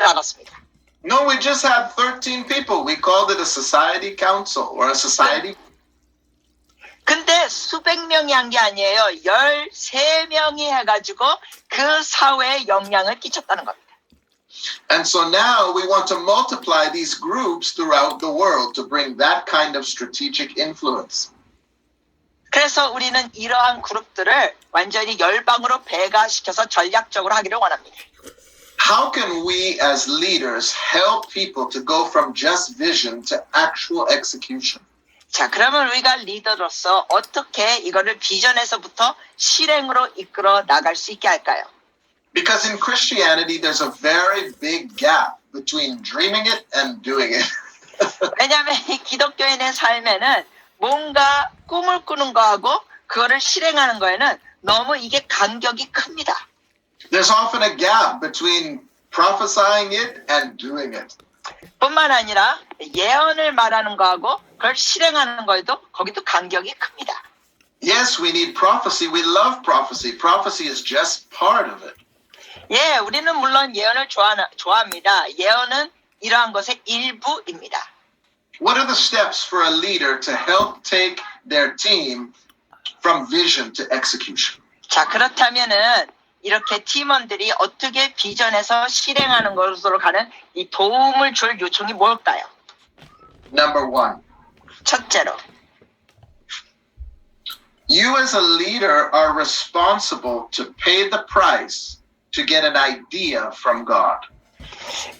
줄 알았습니다. No, we just had 13 people. We called it a society council or a society. 근데 수백 명이 한 게 아니에요. 13명이 해가지고 그 사회에 영향을 끼쳤다는 겁니다. And so now we want to multiply these groups throughout the world to bring that kind of strategic influence. 그래서 우리는 이러한 그룹들을 완전히 열방으로 배가시켜서 전략적으로 하기를 원합니다. How can we as leaders help people to go from just vision to actual execution? 자, 그러면 우리가 리더로서 어떻게 이거를 비전에서부터 실행으로 이끌어 나갈 수 있게 할까요? Because in Christianity, there's a very big gap between dreaming it and doing it. 왜냐하면 이 기독교인의 삶에는 뭔가 꿈을 꾸는 거하고 그거를 실행하는 거에는 너무 이게 간격이 큽니다. There's often a gap between prophesying it and doing it. 뿐만 아니라 예언을 말하는 거하고 그걸 실행하는 거에도 거기도 간격이 큽니다. Yes, we need prophecy. We love prophecy. Prophecy is just part of it. 예, 우리는 물론 예언을 좋아, 좋아합니다. 예언은 이러한 것의 일부입니다. What are the steps for a leader to help take their team from vision to execution? 자, 그렇다면은 이렇게 팀원들이 어떻게 비전에서 실행하는 것으로 가는 이 도움을 줄 요청이 뭘까요? Number one, 첫째로, you as a leader are responsible to pay the price to get an idea from God.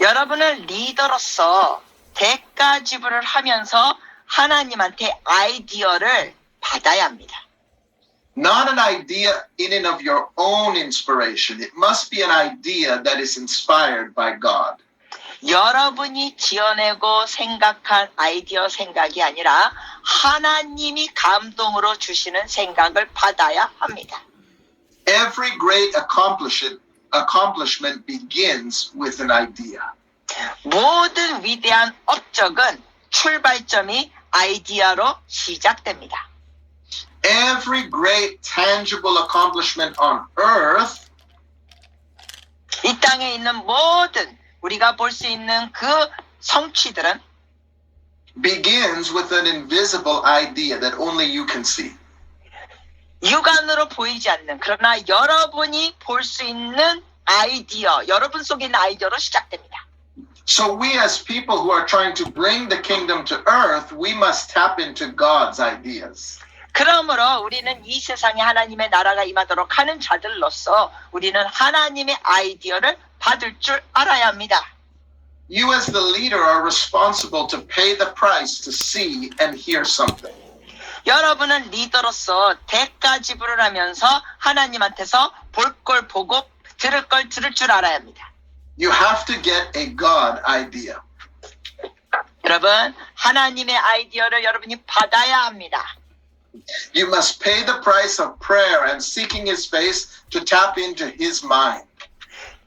여러분은 리더로서 대가 지불을 하면서 하나님한테 아이디어를 받아야 합니다. Not an idea in and of your own inspiration. It must be an idea that is inspired by God. 여러분이 지어내고 생각한 아이디어 생각이 아니라 하나님이 감동으로 주시는 생각을 받아야 합니다. Every great accomplishment, accomplishment begins with an idea. 모든 위대한 업적은 출발점이 아이디어로 시작됩니다. Every great tangible accomplishment on earth 이 땅에 있는 모든 우리가 볼 수 있는 그 성취들은 begins with an invisible idea that only you can see. 육안으로 보이지 않는 그러나 여러분이 볼 수 있는 아이디어, 여러분 속에 있는 아이디어로 시작됩니다. So we as people who are trying to bring the kingdom to earth, we must tap into God's ideas. 그러므로 우리는 이 세상에 하나님의 나라가 임하도록 하는 자들로서 우리는 하나님의 아이디어를 받을 줄 알아야 합니다. You as the leader are responsible to pay the price to see and hear something. 여러분은 리더로서 대가 지불을 하면서 하나님한테서 볼 걸 보고 들을 걸 들을 줄 알아야 합니다. You have to get a God idea. 여러분, 하나님의 아이디어를 여러분이 받아야 합니다. You must pay the price of prayer and seeking his face to tap into his mind.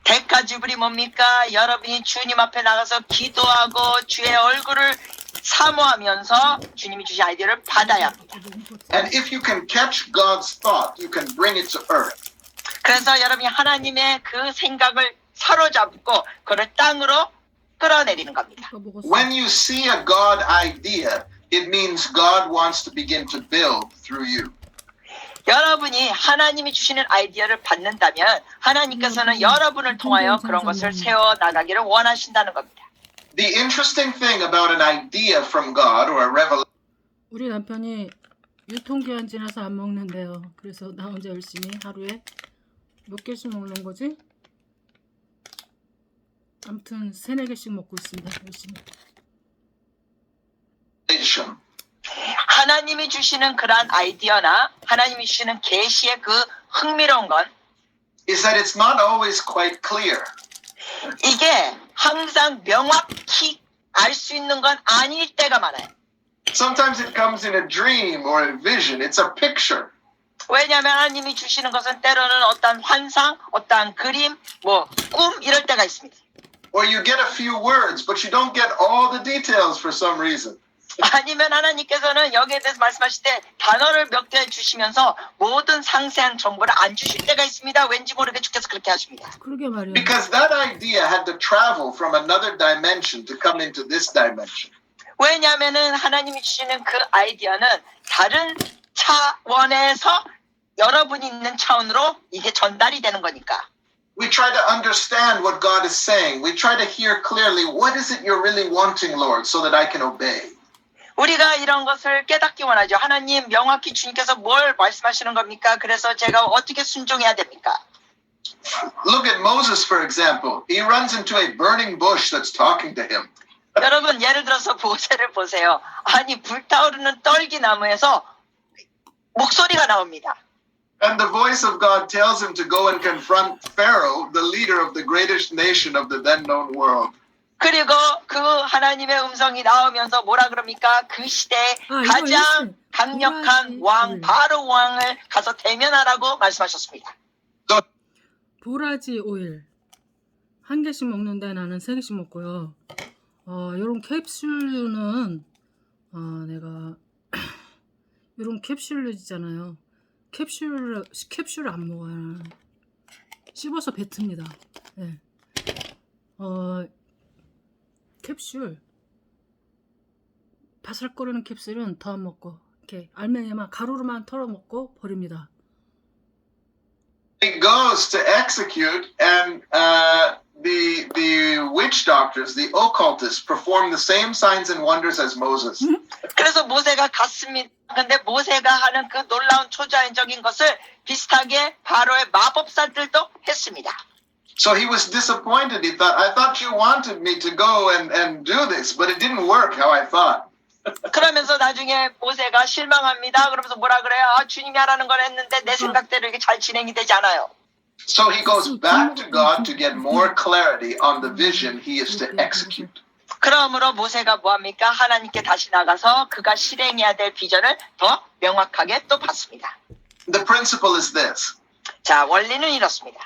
대가 지불이 뭡니까? 여러분이 주님 앞에 나가서 기도하고 주의 얼굴을 사모하면서 주님이 주신 아이디어를 받아야 합니다. And if you can catch God's thought, you can bring it to earth. 그래서 여러분이 하나님의 그 생각을 사로잡고 그를 땅으로 끌어내리는 겁니다. When you see a God idea, it means God wants to begin to build through you. 여러분이 하나님이 주시는 아이디어를 받는다면 하나님께서는 여러분을 통하여 그런 것을 세워 나가기를 원하신다는 겁니다. The interesting thing about an idea from God or a revelation 우리 남편이 유통기한 지나서 안 먹는데요. 그래서 나 혼자 열심히 하루에 몇 개씩 먹는 거지? 아무튼 세네 개씩 먹고 있습니다. 열심히. 하나님이 주시는 그러한 아이디어나 하나님이 주시는 계시의 그 흥미로운 건 is that it's not always quite clear. 이게 항상 명확히 알 수 있는 건 아닐 때가 많아요. Sometimes it comes in a dream or a vision. It's a picture. 왜냐하면 하나님이 주시는 것은 때로는 어떠한 환상, 어떠한 그림, 뭐 꿈 이럴 때가 있습니다. Or you get a few words, but you don't get all the details for some reason. 아니면 하나님께서는 여기에 대해서 말씀하실 때 단어를 몇 개 주시면서 모든 상세한 정보를 안 주실 때가 있습니다. 왠지 모르게 주께서 그렇게 하십니다. 그러게 말이야. Because that idea had to travel from another dimension to come into this dimension. 왜냐하면은 하나님이 주시는 그 아이디어는 다른 차원에서 여러분이 있는 차원으로 이게 전달이 되는 거니까. We try to understand what God is saying. We try to hear clearly what is it you're really wanting, Lord, so that I can obey. 우리가 이런 것을 깨닫기 원하죠. 하나님 명확히 주님께서 뭘 말씀하시는 겁니까? 그래서 제가 어떻게 순종해야 됩니까? Look at Moses, for example. He runs into a burning bush that's talking to him. 여러분 예를 들어서 모세를 보세요. 아니 불타오르는 떨기 나무에서 목소리가 나옵니다. And the voice of God tells him to go and confront Pharaoh, the leader of the greatest nation of the then known world. 그리고 그 하나님의 음성이 나오면서 뭐라 그럽니까? 그 시대에 아, 가장. 강력한. 왕 음. 바로 왕을 가서 대면하라고 말씀하셨습니다. 보라지 오일 한 개씩 먹는데 나는 세 개씩 먹고요. 어, 요런 캡슐류는 어, 내가 요런 캡슐류 있잖아요. 캡슐 캡슐 안 먹어요. 씹어서 뱉습니다. 네. 어, 캡슐 바삭거리는 캡슐은 더 안 먹고 이렇게 알맹이만 가루로만 털어 먹고 버립니다. He goes to execute, and uh, the the witch doctors, the occultists, perform the same signs and wonders as Moses. 그래서 모세가 갔습니다. 근데 모세가 하는 그 놀라운 초자연적인 것을 비슷하게 바로의 마법사들도 했습니다. So he was disappointed. He thought, I thought you wanted me to go and, and do this, but it didn't work how I thought. 그러면서 나중에 모세가 실망합니다. 그러면서 뭐라 그래요? 아, 주님이 하라는 걸 했는데 내 생각대로 이게 잘 진행이 되지 않아요. So he goes back to God to get more clarity on the vision he is to execute. 그러므로 모세가 뭐합니까? 하나님께 다시 나가서 그가 실행해야 될 비전을 더 명확하게 또 받습니다. The principle is this 자, 원리는 이렇습니다.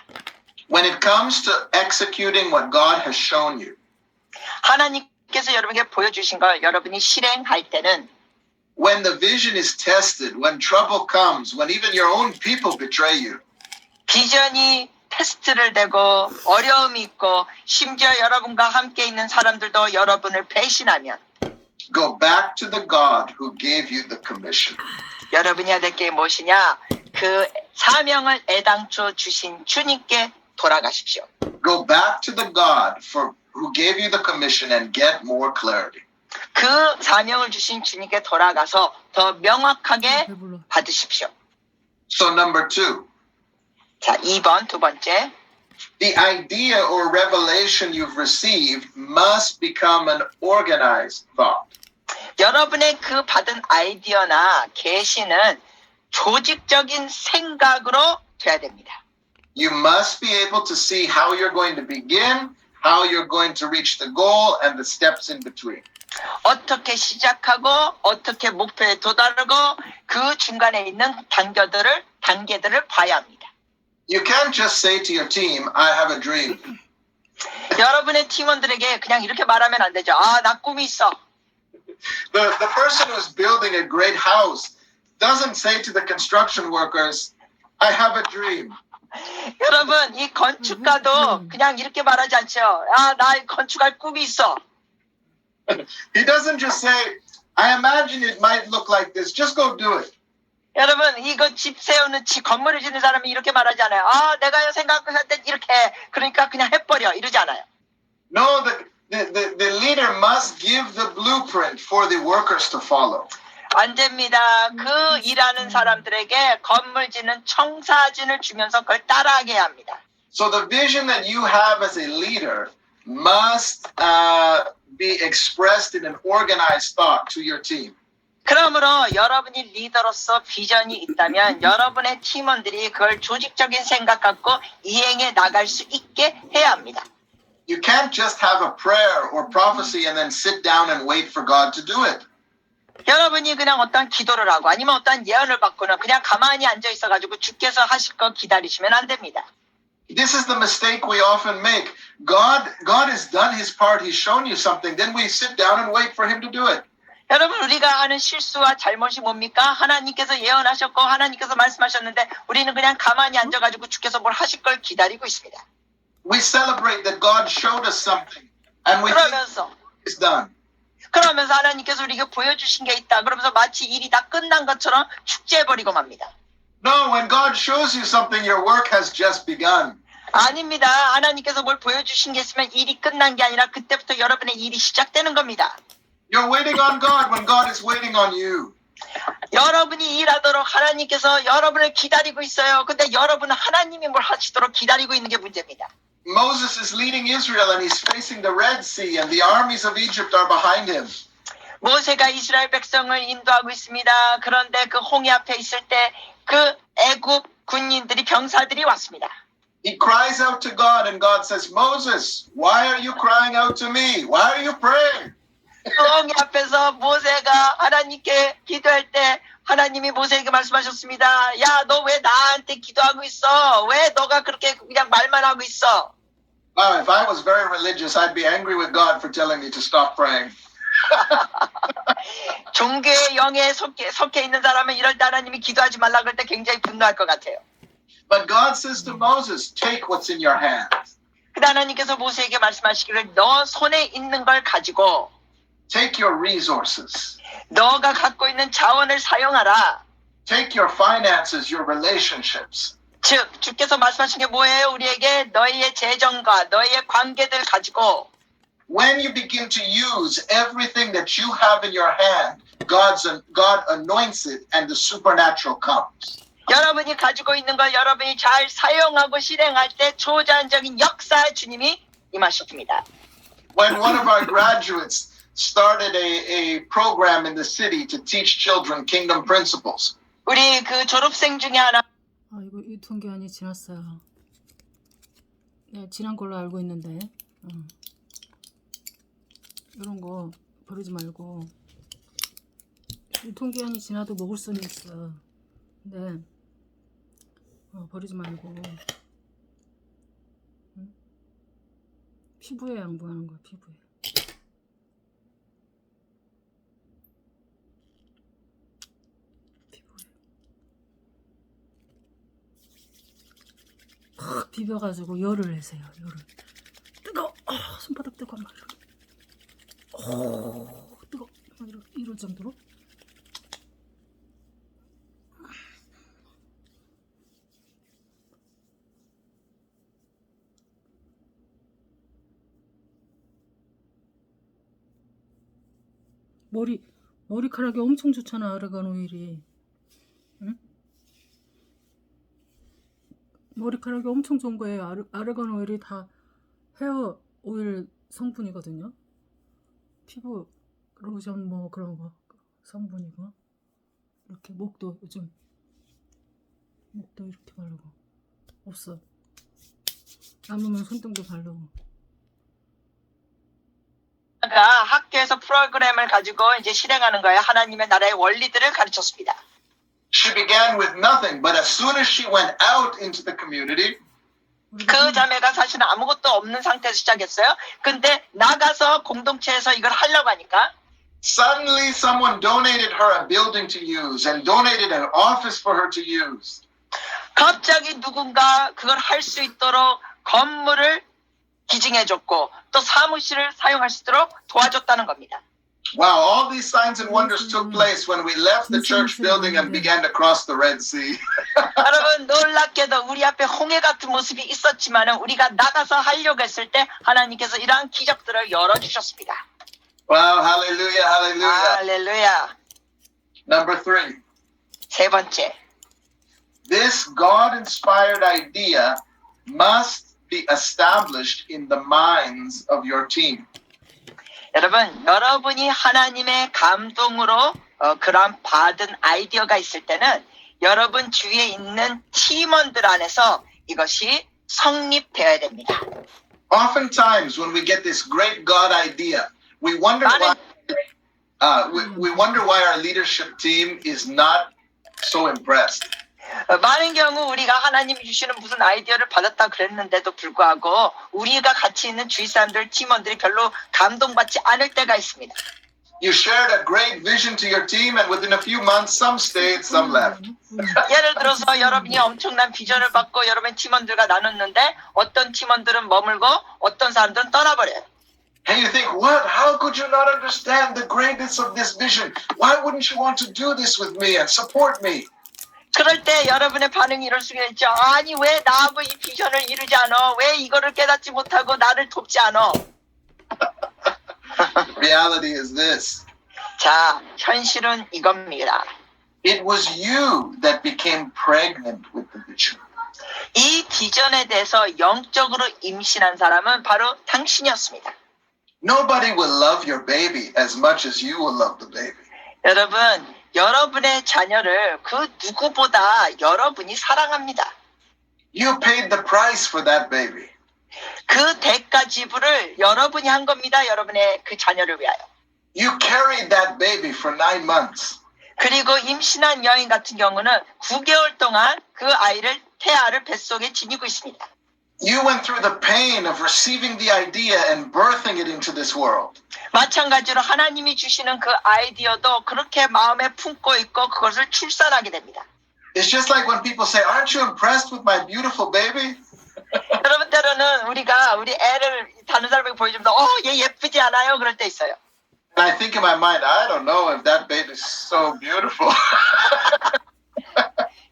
when it comes to executing what God has shown you, 하나님께서 여러분에게 보여주신 걸 여러분이 실행할 때는 when the vision is tested, when trouble comes, when even your own people betray you, 비전이 테스트를 대고 어려움이 있고 심지어 여러분과 함께 있는 사람들도 여러분을 배신하면 go back to the God who gave you the commission. 여러분이 해야 될 게 무엇이냐? 그 사명을 애당초 주신 주님께 돌아가십시오. Go back to the God for who gave you the commission and get more clarity. 그 사명을 주신 주님께 돌아가서 더 명확하게. 받으십시오. So number two, 자, 2번 두 번째. the idea or revelation you've received must become an organized thought. 여러분의 그 받은 아이디어나 계시는 조직적인 생각으로 돼야 됩니다. You must be able to see how you're going to begin, how you're going to reach the goal, and the steps in between. 어떻게 시작하고 어떻게 목표에 도달하고 그 중간에 있는 단계들을 단계들을 봐야 합니다. You can't just say to your team, I have a dream. 여러분의 팀원들에게 그냥 이렇게 말하면 안 되죠. 아, 나 꿈이 있어. The, the person who's building a great house doesn't say to the construction workers, I have a dream. 여러분, 이 건축가도 그냥 이렇게 말하지 않죠. 아, 나 건축할 꿈이 있어. He doesn't just say, I imagine it might look like this, just go do it. 여러분, 이거 집 세우는 집 건물을 짓는 사람이 이렇게 말하지 않아요. 아, 내가 생각할 때 이렇게 해. 그러니까 그냥 해버려. 이러지 않아요. No, the, the, the, the leader must give the blueprint for the workers to follow. 안 됩니다. 그 일하는 사람들에게 건물 짓는 청사진을 주면서 그걸 따라하게 합니다. So the vision that you have as a leader must uh, be expressed in an organized thought to your team. 그러므로 여러분이 리더로서 비전이 있다면 여러분의 팀원들이 그걸 조직적인 생각 갖고 이행해 나갈 수 있게 해야 합니다. You can't just have a prayer or prophecy and then sit down and wait for God to do it. 여러분이 그냥 어떤 기도를 하고 아니면 어떤 예언을 받거나 그냥 가만히 앉아 있어가지고 주께서 하실 거 기다리시면 안 됩니다. This is the mistake we often make. God, God has done his part. He's shown you something. Then we sit down and wait for him to do it. 여러분 우리가 하는 실수와 잘못이 뭡니까? 하나님께서 예언하셨고 하나님께서 말씀하셨는데 우리는 그냥 가만히 앉아가지고 주께서 뭘 하실 걸 기다리고 있습니다. We celebrate that God showed us something and we think 그러면서 it's done. 그러면서 하나님께서 우리에게 보여주신 게 있다. 그러면서 마치 일이 다 끝난 것처럼 축제해버리고 맙니다. No, when God shows you something, your work has just begun. 아닙니다. 하나님께서 뭘 보여주신 게 있으면 일이 끝난 게 아니라 그때부터 여러분의 일이 시작되는 겁니다. You're waiting on God when God is waiting on you. 여러분이 일하도록 하나님께서 여러분을 기다리고 있어요. 근데 여러분은 하나님이 뭘 하시도록 기다리고 있는 게 문제입니다. Moses is leading Israel and he's facing the Red Sea, and the armies of Egypt are behind him. 모세가 이스라엘 백성을 인도하고 있습니다. 그런데 그 홍해 앞에 있을 때 그 애굽 군인들이 병사들이 왔습니다. He cries out to God, and God says, Moses, why are you crying out to me? Why are you praying? 그 홍해 앞에서 모세가 하나님께 기도할 때 하나님이 모세에게 말씀하셨습니다. 야, 너 왜 나한테 기도하고 있어? 왜 너가 그렇게 그냥 말만 하고 있어? Wow, if I was very religious, I'd be angry with God for telling me to stop praying. 종교의 영에 속해, 속해 있는 사람은 이럴 때 하나님이 기도하지 말라 그럴 때 굉장히 분노할 것 같아요. But God says to Moses, Take what's in your hand. 근데 하나님께서 모세에게 말씀하시기를 너 손에 있는 걸 가지고 Take your resources. 너가 갖고 있는 자원을 사용하라. Take your finances, your relationships. 즉 주께서 말씀하신 게 뭐예요? 우리에게 너희의 재정과 너희의 관계들 가지고 When you begin to use everything that you have in your hand, God's God anoints it and the supernatural comes. 여러분이 가지고 있는 걸 여러분이 잘 사용하고 실행할 때 초자연적인 역사의 주님이 임하십니다. When one of our graduates started a, a program in the city to teach children kingdom principles, 우리 그 졸업생 중에 하나 아 유통기한이 지났어요. 네, 지난 걸로 알고 있는데 어. 이런 거 버리지 말고 유통기한이 지나도 먹을 수는 있어. 근데 어, 버리지 말고 응? 피부에 양보하는 거야. 피부에. 비벼가지고 열을 내세요. 열을. 뜨거. 아, 손바닥 뜨거 막. 오, 뜨거. 막 이럴, 이럴 정도로. 머리 머리카락이 엄청 좋잖아 아르간 오일이. 응? 머리카락이 엄청 좋은 거예요. 아르, 아르간 오일이 다 헤어 오일 성분이거든요. 피부 로션 뭐 그런 거 성분이고 이렇게 목도 요즘 목도 이렇게 바르고 없어. 남으면 손등도 바르고. 가 학교에서 프로그램을 가지고 이제 실행하는 거예요. 하나님의 나라의 원리들을 가르쳤습니다. She began with nothing, but as soon as she went out into the community, 그 자매가 사실은 아무것도 없는 상태에서 시작했어요. 근데 나가서 공동체에서 이걸 하려고 하니까 suddenly someone donated her a building to use and donated an office for her to use. 갑자기 누군가 그걸 할 수 있도록 건물을 기증해 줬고 또 사무실을 사용할 수 있도록 도와줬다는 겁니다. Wow, all these signs and wonders took place when we left the church building and began to cross the Red Sea. 여러분 놀랍게도 우리 앞에 홍해 같은 모습이 있었지만 우리가 나가서 하려고 했을 때 하나님께서 이러한 기적들을 열어주셨습니다. Wow, hallelujah, hallelujah. 할렐루야. Number three, 세 번째. this God inspired idea must be established in the minds of your team. 여러분, 여러분이 하나님의 감동으로 어, 그런 받은 아이디어가 있을 때는 여러분 주위에 있는 팀원들 안에서 이것이 성립되어야 됩니다. Oftentimes, when we get this great God idea, we wonder why. Uh, we, we wonder why our leadership team is not so impressed. 어, 많은 경우 우리가 하나님이 주시는 무슨 아이디어를 받았다 그랬는데도 불구하고 우리가 같이 있는 주위 사람들 팀원들이 별로 감동받지 않을 때가 있습니다. You shared a great vision to your team, and within a few months, some stayed, some left. 음. 예를 들어서 여러분이 엄청난 비전을 받고 여러분 팀원들과 나눴는데 어떤 팀원들은 머물고 어떤 사람들은 떠나버려요. And you think, what? How could you not understand the greatness of this vision? Why wouldn't you want to do this with me and support me? 그럴 때 여러분의 반응이 이럴 수가 있죠. 아니 왜 나하고 이 비전을 이루지 않아? 왜 이거를 깨닫지 못하고 나를 돕지 않아? Reality is this 자, 현실은 이겁니다. it was you that became pregnant with the vision. 이 비전에 대해서 영적으로 임신한 사람은 바로 당신이었습니다. Nobody will love your baby as much as you will love the baby. 여러분, 여러분의 자녀를 그 누구보다 여러분이 사랑합니다. You paid the price for that baby. 그 대가 지불을 여러분이 한 겁니다. 여러분의 그 자녀를 위하여. You carried that baby for nine months. 그리고 임신한 여인 같은 경우는 9개월 동안 그 아이를 태아를 뱃속에 지니고 있습니다. You went through the pain of receiving the idea and birthing it into this world. 마찬가지로 하나님이 주시는 그 아이디어도 그렇게 마음에 품고 있고 그것을 출산하게 됩니다. It's just like when people say, Aren't you impressed with my beautiful baby? 여러분 때로는 우리가 우리 애를 다른 사람에게 보여주면서 어, 얘 예쁘지 않아요? 그럴 때 있어요. And I think in my mind, I don't know if that baby's so beautiful.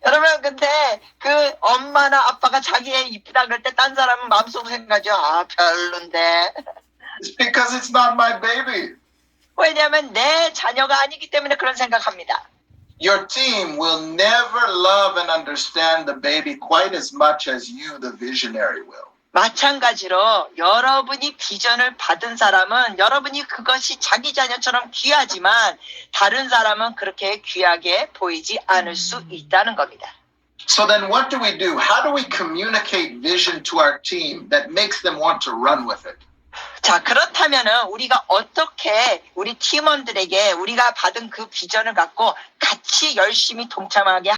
여러분 근데 그 엄마나 아빠가 자기 애 이쁘다 그럴 때 딴 사람은 마음속으로 생각하죠. 아 별론데. it's because it's not my baby. 왜냐하면 내 자녀가 아니기 때문에 그런 생각합니다. Your team will never love and understand the baby quite as much as you, the visionary, will. 마찬가지로 여러분이 비전을 받은 사람은 여러분이 그것이 자기 자녀처럼 귀하지만 다른 사람은 그렇게 귀하게 보이지 않을 수 있다는 겁니다. So then, what do we do? How do we communicate vision to our team that makes them want to run with it? 자, 그렇다면은 우리가 어떻게 우리 팀원들에게 우리가 받은 그 비전을 갖고 같이 열심히 동참하게